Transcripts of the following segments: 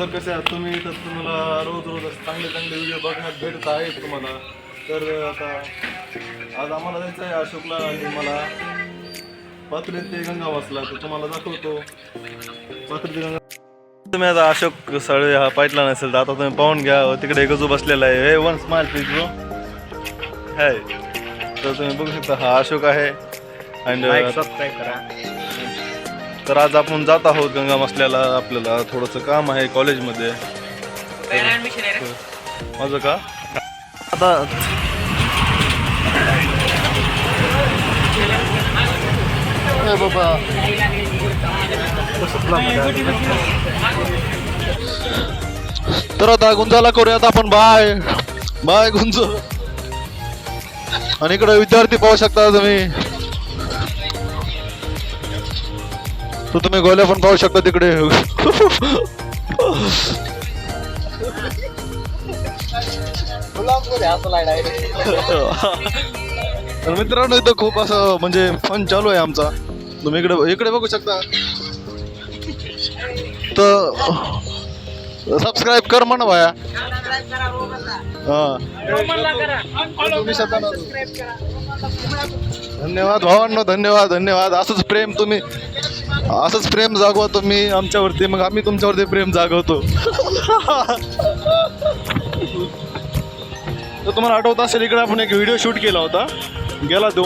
तर कसे आहात तुम्ही? तर तुम्हाला रोज रोज चांगले चांगले व्हिडिओ बघण्यात भेटत आहेत तुम्हाला. तर आता आज आम्हाला जायचं आहे अशोकला आणि मला. पात्रे ते गंगा वाचला तर तुम्हाला दाखवतो. पात्रे ते गंगा तुम्ही आता अशोक सळे हा पाहिला नसेल तर आता तुम्ही पाहून घ्या. तिकडे गजू बसलेला आहे. हे one smile please bro hi. तर तुम्ही बघू शकता हा अशोक आहे. अँड सबस्क्राईब करा. तर आज आपण जात आहोत गंगा मसल्याला आपल्याला थोडंसं काम आहे कॉलेजमध्ये. माझं का? आता ए बाबा. तर आता गुंजाला करूयात आपण. बाय. बाय गुंज. आणि इकडे विद्यार्थी पाहू शकता तुम्ही. तो तुम्ही गोल्या पण पाहू शकता तिकडे. तर मित्रांनो इथं खूप असं म्हणजे फन चालू आहे आमचा. तुम्ही इकडे इकडे बघू शकता. तर सबस्क्राईब कर म्हणा भाया. तुम्ही धन्यवाद भावांनो धन्यवाद धन्यवाद. असंच प्रेम तुम्ही असंच प्रेम जागवा तुम्ही आमच्यावरती मग आम्ही तुमच्यावरती प्रेम जागवतो. तर तुम्हाला आठवत असेल इकडे आपण एक व्हिडिओ शूट केला होता. गेला तो.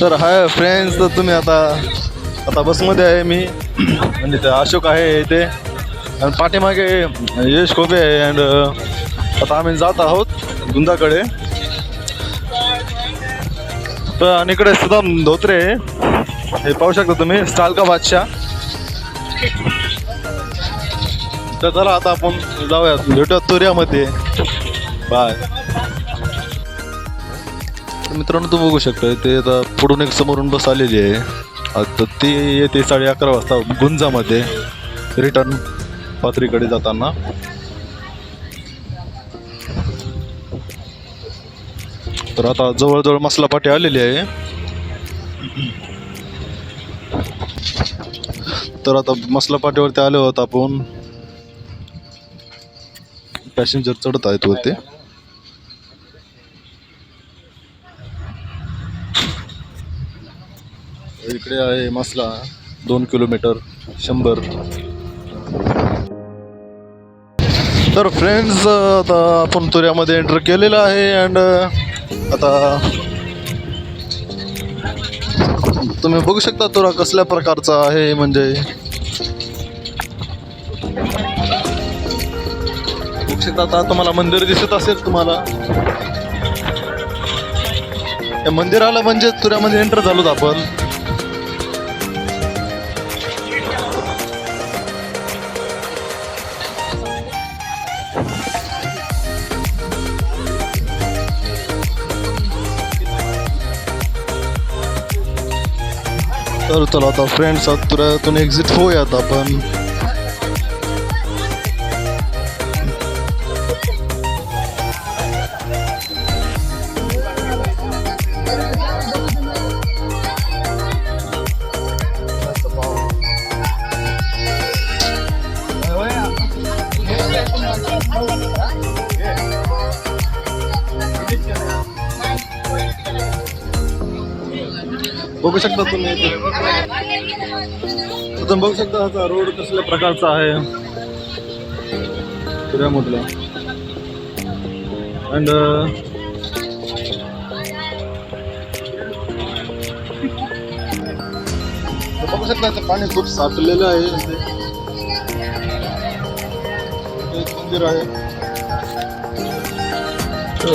तर हाय फ्रेंड्स तर तुम्ही आता आता बसमध्ये आहे मी. म्हणजे ते अशोक आहे इथे. आणि पाठीमागे यश खोबे आहे. अँड आता आम्ही जात आहोत गुंदाकडे. तर आणि इकडे सुद्धा धोत्रे. आहे. हे पाहू शकता तुम्ही स्टाल का बादशाह. तर चला आता आपण जाऊयात भेटूयात तुर्यामध्ये बाय मित्रांनो तू बघू शकता ते आता पुढून एक समोरून बस आलेली आहे. आता ती येते साडे अकरा वाजता गुंजामध्ये. रिटर्न पात्रीकडे जाताना. तर आता जवळजवळ मसला पाटी आलेली आहे. तर आता मसला पाटीवरती आलो आहोत आपण. पॅसेंजर चढत आहेत वरती. इकडे आहे मसला दोन किलोमीटर शंभर. तर फ्रेंड्स आता आपण तुऱ्यामध्ये एंटर केलेलं आहे अँड आता तुम्ही बघू शकता तुरा कसल्या प्रकारचा आहे म्हणजे बघू शकता आता तुम्हाला मंदिर दिसत असेल तुम्हाला. या मंदिराला म्हणजे तुऱ्यामध्ये एंटर झालोत आपण. तर चला आता फ्रेंड्स तुऱ्यातून एक्झिट होऊयात आपण. बघू शकता तुम्ही तुम्ही बघू शकता हा रोड कसल्या प्रकारचा आहे. पुण्यामधला अँड बघू शकता इथं पाणी खूप साचलेलं आहे मंदिर आहे. हो.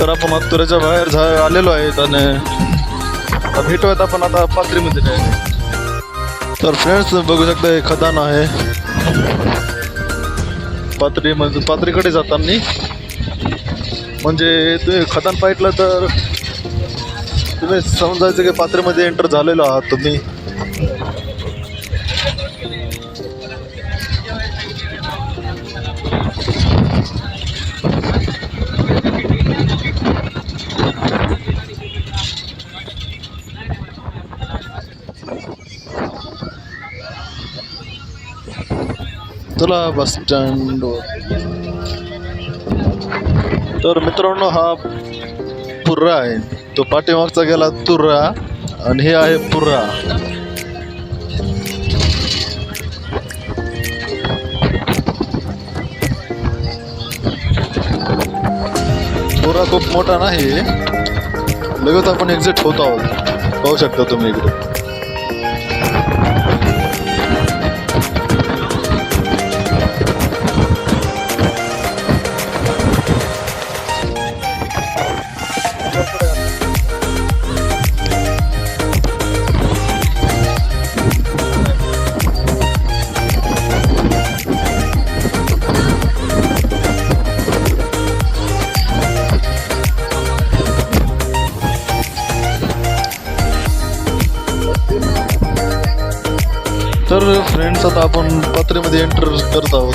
तर आपण आपण बाहेर झा आलेलो आहेत आणि आता भेटूयात आपण आता पात्रीमध्ये. नाही तर फ्रेंड्स बघू शकता हे खदान आहे. पात्री म्हणजे पात्रीकडे जाताना. म्हणजे ते खदान पाहिटलं तर तुम्ही समजायचं की पात्रेमध्ये एंटर झालेलो आहात तुम्ही. चला बस स्टँड तर मित्रांनो हा पुर्रा आहे. तो पाठीमागचा गेला तुर्रा आणि हे आहे पुर्रा. पुरा खूप मोठा नाही. लगेच आपण एक्झिट होत आहोत. पाहू शकता तुम्ही इकडे. पत्रेमध्ये एंटर करत आहोत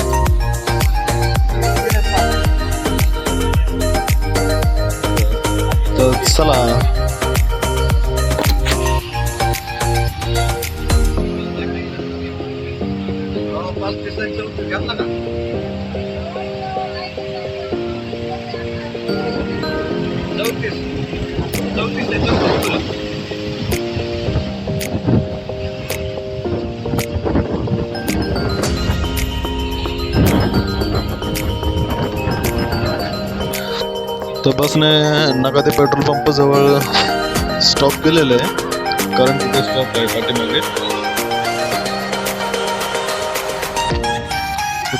तर चला पाच दिवसांच्या उत्तर घेतला का चौतीस चौतीस तर बसने नका ते पेट्रोल पंपजवळ स्टॉप केलेलं आहे. कारण तिथे स्टॉप आहे पाठीमागे.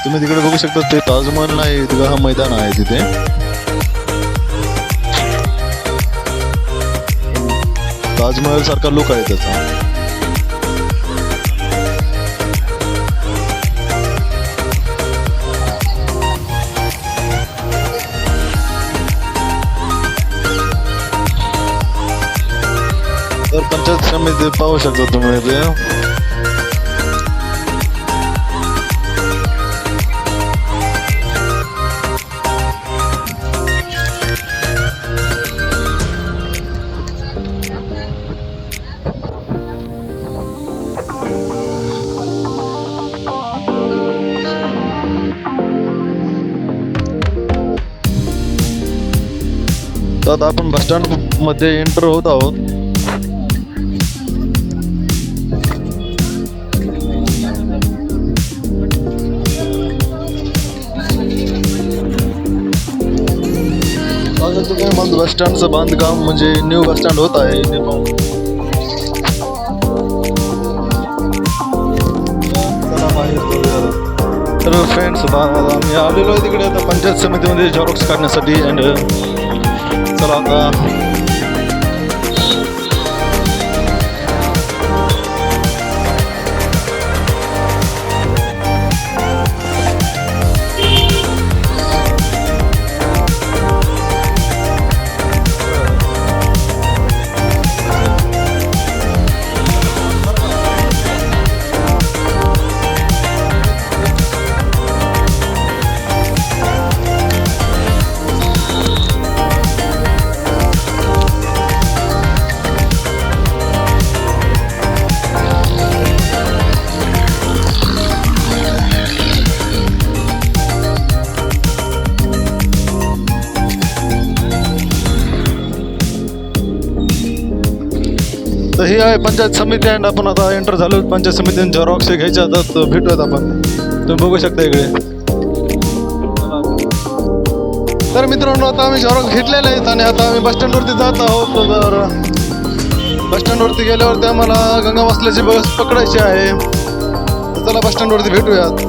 तुम्ही तिकडे बघू शकता ते ताजमहल नाही तिथं हा मैदान आहे तिथे. ताजमहल सारखा लुक आहे त्याचा. तर पंचायत समिती पाहू शकता तुम्ही ते. तर आता आपण बस स्टँडमध्ये एंटर होत आहोत. बघा स्टँडचं बांधकाम म्हणजे न्यू बस स्टँड होत आहे तर फ्रेंड्स आम्ही आलेलो आहे तिकडे आता पंचायत समितीमध्ये झेरॉक्स काढण्यासाठी अँड चला आता हे आहे पंचायत समिती अँड आपण आता एंटर झालो पंचायत समितीने झेरॉक्स घ्यायचे आता तर भेटूयात आपण. तुम्ही बघू शकता इकडे. तर मित्रांनो आता आम्ही झेरॉक्स घेतलेले आहेत आणि आता आम्ही बस स्टँडवरती जात आहोत. तर बस स्टँडवरती गेल्यावरती आम्हाला गंगा वासल्याची बस पकडायची आहे. चला बस स्टँडवरती भेटूयात.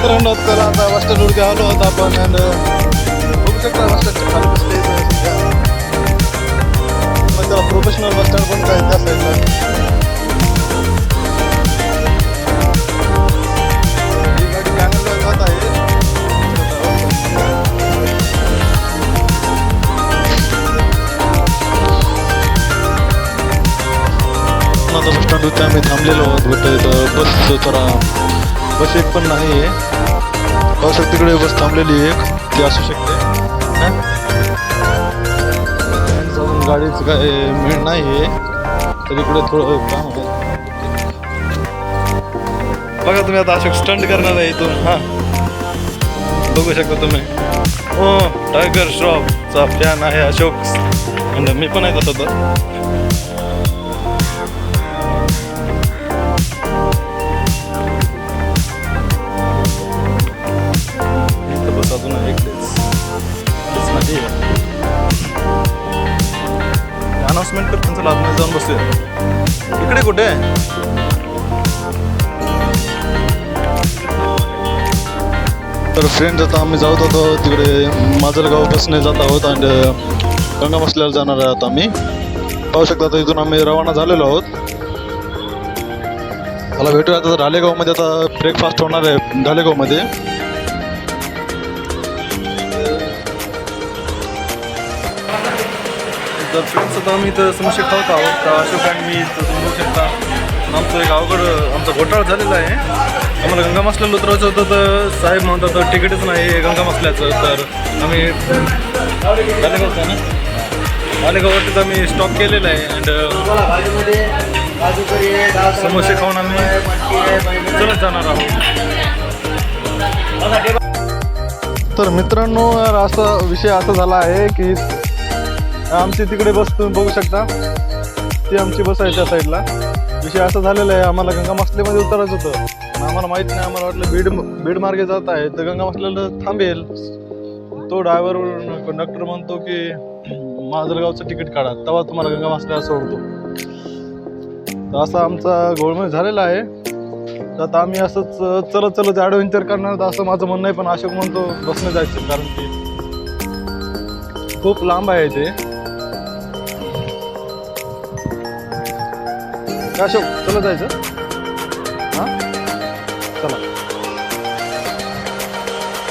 मित्रांनो तर आता वाजता स्टँडवरती आलो होतो आपण अँड बघू शकता बस खाली बसले मग त्याला प्रोफेशनल बस स्टँड पण काय त्या साईडला ही गाडी जात आहे. आम्ही थांबलेलो आहोत बट बस जरा बस एक पण नाही आहे पाहू शकते तिकडे बस थांबलेली आहे एक. ती असू शकते. गाडीच जाऊन काय मिळ नाही आहे. तर इकडे थोडं काम होतं बघा तुम्ही आता अशोक स्टंट करणार आहे इथून. हा. बघू शकता तुम्ही. हो टायगर श्रॉफचा फॅन आहे अशोक. आणि मी पण आहे तसं तर. अनाउन्समेंट करतो चला आपण जाऊन बसूया. इकडे कुठे? तर फ्रेंड आता आम्ही जात होतो तिकडे माजलगाव बसने जात आहोत आणि गंगा मसल्याला जाणार आहोत आम्ही. पाहू शकता तर इथून आम्ही रवाना झालेलो आहोत. मला भेटूया आता. ढालेगावमध्ये आता ब्रेकफास्ट होणार आहे ढालेगावमध्ये तर फ्रेंड्स आता आम्ही इथं समस्या खात आहोत तर अशोक आणि मी इथं तुम्ही बघू शकता आमचं एक अवघड आमचा घोटाळा झालेला आहे आम्हाला गंगा मसल्याला उतरायचं होतं तर साहेब म्हणतात तर तिकीटच नाही आहे गंगा मसल्याचं तर आम्ही मालेगावचं आहे ना मालेगाववरतीच आम्ही स्टॉप केलेला आहे अँड समोसे खाऊन आम्ही चलत जाणार आहोत तर मित्रांनो यार असा विषय असा झाला आहे की आमची तिकडे बस तुम्ही बघू शकता. ती आमची बस आहे त्या साईडला विषय असा झालेला आहे आम्हाला गंगा मसलेमध्ये उतरायचं होतं. पण आम्हाला माहीत नाही आम्हाला वाटलं बीड बीड मार्गे जात आहे. तर गंगा मसल्याला थांबेल. तो ड्रायव्हर कंडक्टर म्हणतो की माजलगावचं तिकीट काढा. तेव्हा तुम्हाला गंगा मसल्याला सोडतो तर असा आमचा गोळमेळ झालेला आहे. तर आता आम्ही असंच चलत चलत ॲडव्हेंचर करणार तर असं माझं म्हणणं आहे. पण अशोक म्हणतो बसने जायचं कारण की खूप लांब आहे ते. काय अशोक चला जायचं. हां? चला.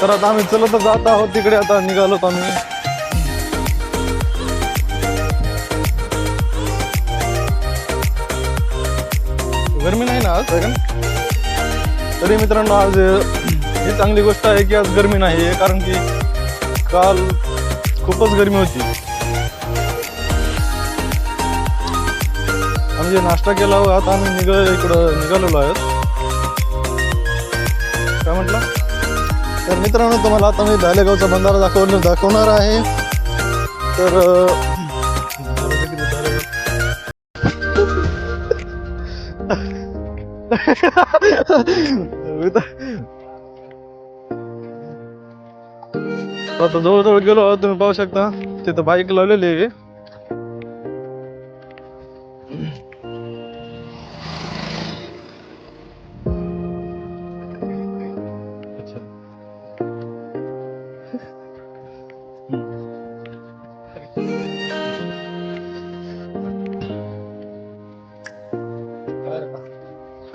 तर आता आम्ही चलत जात आहोत तिकडे आता निघालो आम्ही. गरमी नाही ना आज? तरी मित्रांनो आज ही चांगली गोष्ट आहे की आज गरमी नाही आहे कारण की काल खूपच गरमी होती. म्हणजे नाश्ता केला हो, आता आम्ही निघ इकडं निघालेलो आहोत. काय म्हटलं? तर मित्रांनो तुम्हाला आता मी धालेगावचा बंधारा दाखव दाखवणार आहे. तर आता जवळजवळ गेलो आहोत तुम्ही पाहू शकता. तिथं बाईक लावलेली आहे.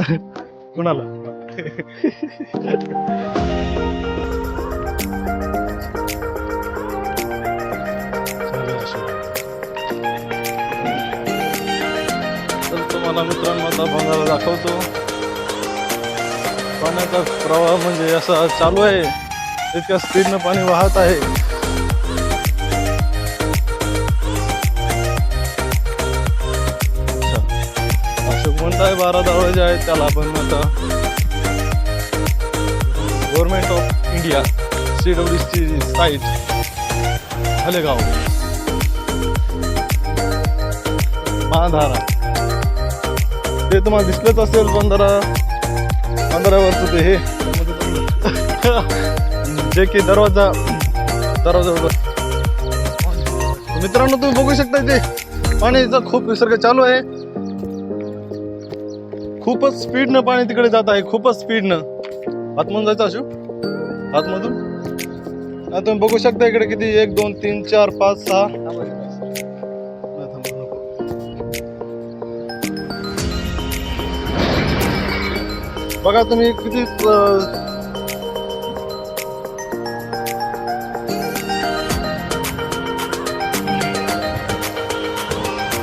कुणाला? तर तुम्हाला मित्रांनो आता बंगाला दाखवतो. पाण्याचा प्रवाह म्हणजे असा चालू आहे. इतक्या स्पीडनं पाणी वाहत आहे. बारा दरवाजे जे आहेत त्याला पण आता. Government of India C W C site Halegaon महाधारा ते तुम्हाला दिसलंच असेल बंधारा बंधाऱ्यावरचं ते हे. जे की दरवाजा दरवाजा मित्रांनो तुम्ही बघू शकता ते पाण्याचा खूप विसर्ग चालू आहे. खूपच स्पीडनं पाणी तिकडे जात आहे खूपच स्पीडनं आतमधून जायचं अशू? आतमधून? तुम्ही बघू शकता इकडे किती एक दोन तीन चार पाच सहा. बघा तुम्ही किती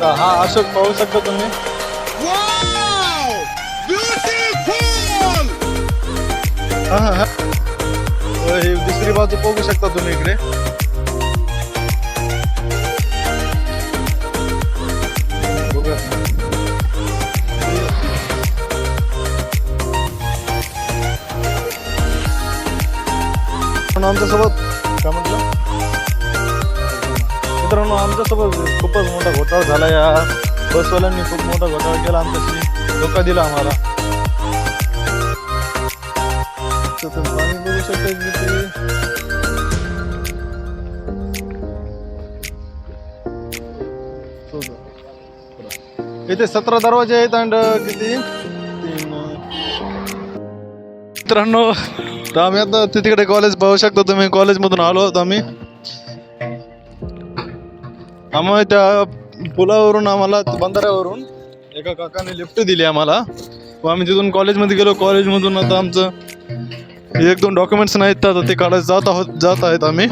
हा अशोक पाहू शकता तुम्ही? ब्युटिफुल ही. दुसरी बाजू बघू शकता तुम्ही इकडे. पण आमच्यासोबत काय म्हटलं? मित्रांनो आमच्यासोबत खूपच मोठा घोटाळा झाला या बसवाल्यांनी. खूप मोठा घोटाळा केला आमच्याशी. धोका दिला आम्हाला. तर बघू शकता इथे सतरा दरवाजे आहेत अँड किती? मित्रांनो तर आम्ही आता ते तिकडे कॉलेज पाहू शकता. तुम्ही कॉलेजमधून आलो होतो आम्ही. आम्हाला त्या पुलावरून आम्हाला बंधाऱ्यावरून एका काकाने लिफ्ट दिली आम्हाला. व आम्ही तिथून कॉलेजमध्ये गेलो. कॉलेजमधून आता आमचं एक दोन डॉक्युमेंट्स नाहीत तर आता ते काढायला जात आहोत जात आहेत आम्ही.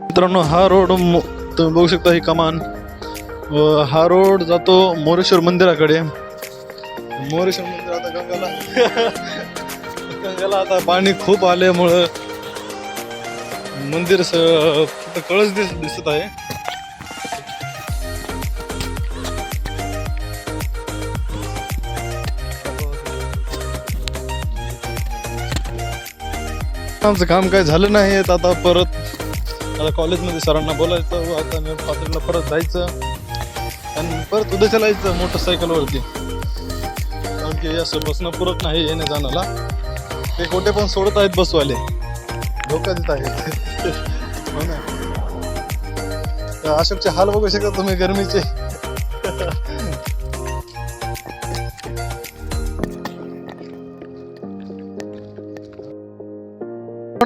मित्रांनो हा रोड तुम्ही बघू शकता ही कमान. व हा रोड जातो मोरेश्वर मंदिराकडे. मोरेश्वर मंदिर आता गंगाला गंगाला आता पाणी खूप आल्यामुळं मंदिर स- फक्त कळस दिस दिसत आहे. आमचं काम काय झालं नाही आता परत आता कॉलेजमध्ये सरांना बोलायचं आता मी पात्रीला परत जायचं आणि परत उद्या चालायचं मोटरसायकलवरती. कारण की असं बसणं पुरत नाही येणे जाण्याला. ते कोठे पण सोडत आहेत बसवाले. धोका देत आहेत. हो ना. तर अशोकचे हाल बघू शकता तुम्ही गरमीचे.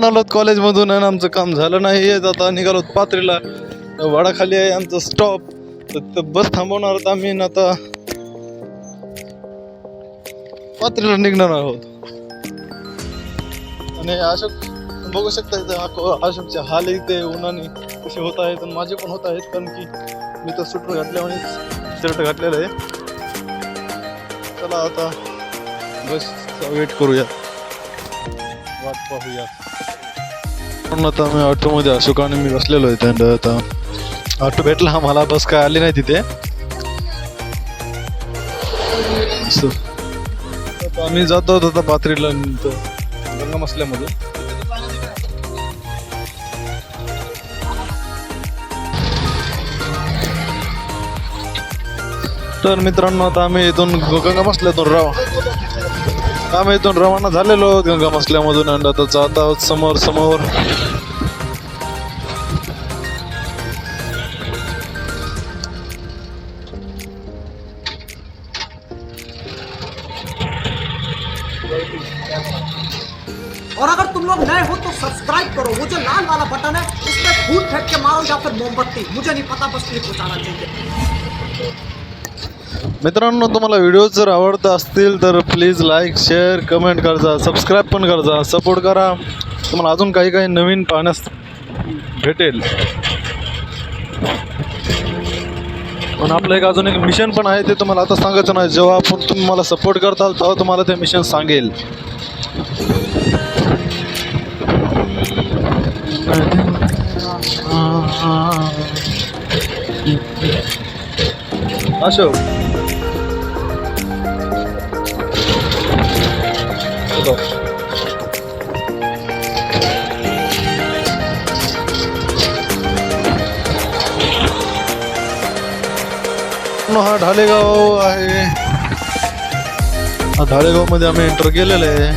पण आलोत कॉलेजमधून आणि आमचं काम झालं नाही. येत आता निघालो पात्रीला. वाडाखाली आहे आमचं स्टॉप तर बस थांबवणार आहोत आम्ही आता पात्रीला निघणार आहोत. आणि अशोक बघू शकता इथं अशोकचे हाल इथे उन्हाने कसे होत आहेत आणि माझे पण होत आहेत कारण की मी तर सुटर घातल्यामुळे शर्ट घातलेलं आहे. चला आता बस वेट करूया. वाट पाहूया. पण आता मी ऑटोमध्ये अशोकाने मी बसलेलो आहे आणि आता ऑटो भेटला मला बस काय आली नाही तिथे. आम्ही जातो आता पाथरीला गंगा मसल्यामध्ये. तर मित्रांनो आता आम्ही इथून गंगा मसल्यातून राव आम्ही इथून रवाना झालेलो गंगा मसल्यामधून आणि आता जात आहोत समोर समोर. और अगर तुम लोग नए हो तो सब्सक्राइब करो। वो जो लाल वाला बटन है उस पर फूल फेंक के मारो या फिर मोमबत्ती। मुझे नहीं पता, बस क्लिक पहुंचाना चाहिए। मित्रांनो तुम्हाला व्हिडिओ जर आवडत असतील तर प्लीज लाईक शेअर कमेंट करजा सबस्क्राईब पण करजा सपोर्ट करा. तुम्हाला अजून काही काही नवीन पाहण्यास भेटेल. पण आपलं एक अजून एक मिशन पण आहे ते तुम्हाला आता सांगायचं नाही. जेव्हा आपण तुम्ही मला सपोर्ट करताल तेव्हा तुम्हाला ते मिशन सांगेल. अशोक. हा ढालेगाव आहे. हा ढालेगावमध्ये आम्ही एंटर केलेलं आहे.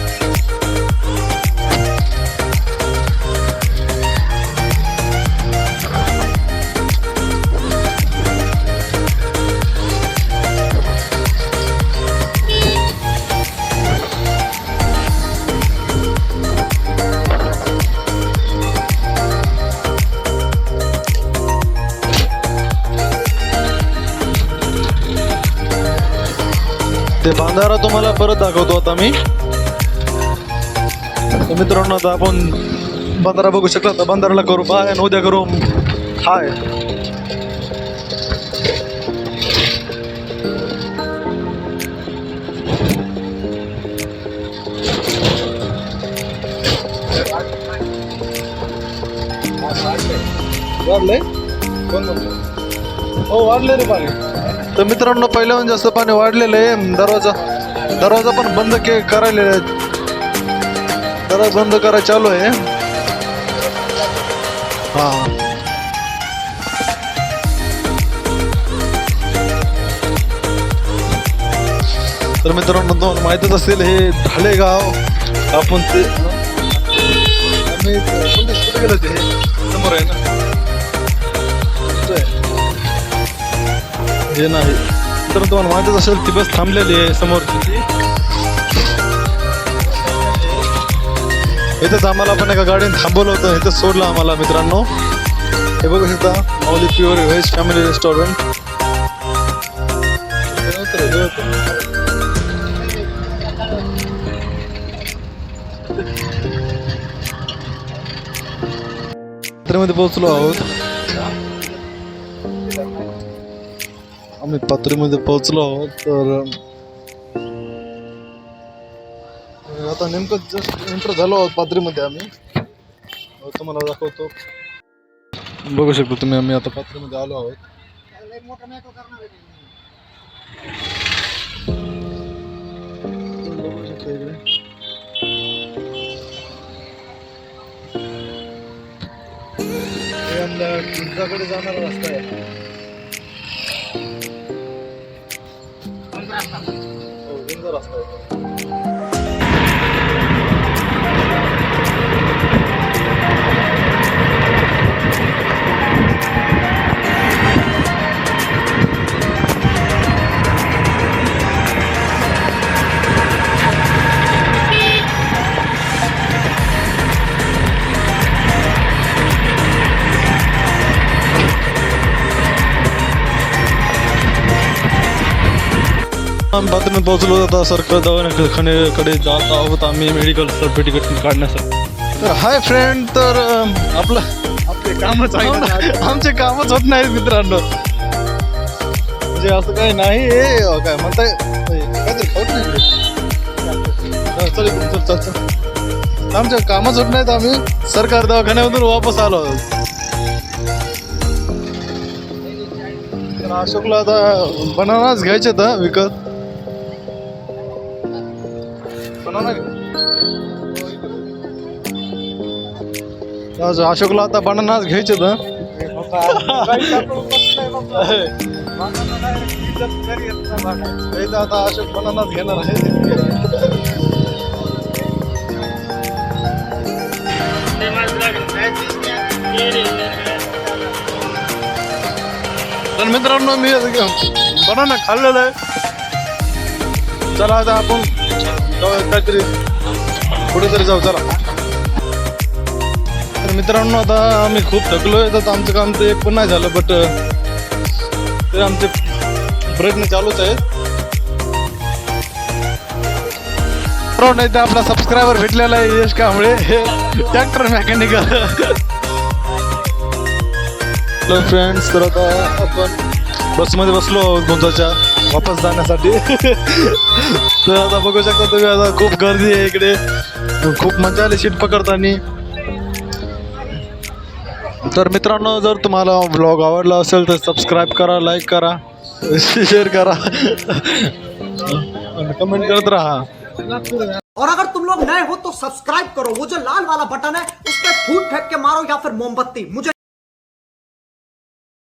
ते बांधारा तुम्हाला परत दाखवतो आता मी. मित्रांनो आता आपण बांधारा बघू शकता तर बांधाराला करू. बाय आणि उद्या करू. हाय. वाढले कोण हो वाढले रे पाणी तर मित्रांनो पहिल्याहून म्हणजे जास्त पाणी वाढलेलं आहे. दरवाजा दरवाजा पण बंद के करायला दरवाजा बंद करा चालू आहे. हा. तर मित्रांनो तुम्हाला माहितच असेल हे ढालेगाव आपण ते आम्ही ते? समोर आहे ना? हे नाही तर तुम्हाला माहितच असेल ती बस थांबलेली आहे समोरची इथंच आम्हाला पण एका गाडीने थांबवलं होतं इथंच सोडलं आम्हाला मित्रांनो हे बघू शकता माऊली प्युअर व्हेज फॅमिली रेस्टॉरंटमध्ये पोहोचलो आहोत आम्ही पात्रीमध्ये पोहोचलो आहोत तर आता नेमकं जस्ट एंटर झालो आहोत पात्रीमध्ये आम्ही. तुम्हाला दाखवतो. बघू शकतो तुम्ही आम्ही आता पात्रीमध्ये आलो आहोत. तुमच्याकडे जाणारा रस्ता आहे. हो, गुंजा रस्ता बाथरूम पोहोचलो आता सरकार दवाखान्याकडे जात आहोत आम्ही मेडिकल सर्टिफिकेट काढण्यासाठी तर हाय फ्रेंड तर आपलं आपले कामच आहे. आमचे कामच होत नाहीत मित्रांनो. म्हणजे असं काही नाही काय म्हणताय? काहीतरी नाही चल इकडून, चल चल चल. आमचे कामच होत नाहीत आम्ही. सरकार दवाखान्यामधून वापस आलो अशोकला आता बनानाच घ्यायचे तर विकत. अशोकला आता बनानाच घ्यायचे तर आता अशोक बनानाच घेणार आहे. तर मित्रांनो मी बनाना खाल्लेलं आहे. चला आता आपण काहीतरी कुठेतरी जाऊ चला. तर मित्रांनो आता आम्ही खूप थकलोय. तर आमचं काम ते एक पण नाही झालं बट ते आमचे प्रयत्न चालूच आहेत. नाही ते आपला सबस्क्रायबर भेटलेला आहे Yash Kamble. Tractor mechanical hello friends तर आता आपण बसमध्ये बसलो गुंजाच्या वापस जाण्यासाठी. तर आता बघू शकता तुम्ही, आता खूप गर्दी आहे इकडे. खूप मज़ा आली सीट पकडताना. तर मित्रांनो, जर तुम्हाला ब्लॉग आवडला असेल तर सबस्क्राईब करा लाईक करा शेअर करा. कमेंट करत राहा. और अगर तुम लोग नए हो तो सब्सक्राइब करो। वो जो लाल वाला बटन है उस पर फूट फेंक के मारो या फिर मोमबत्ती। मुझे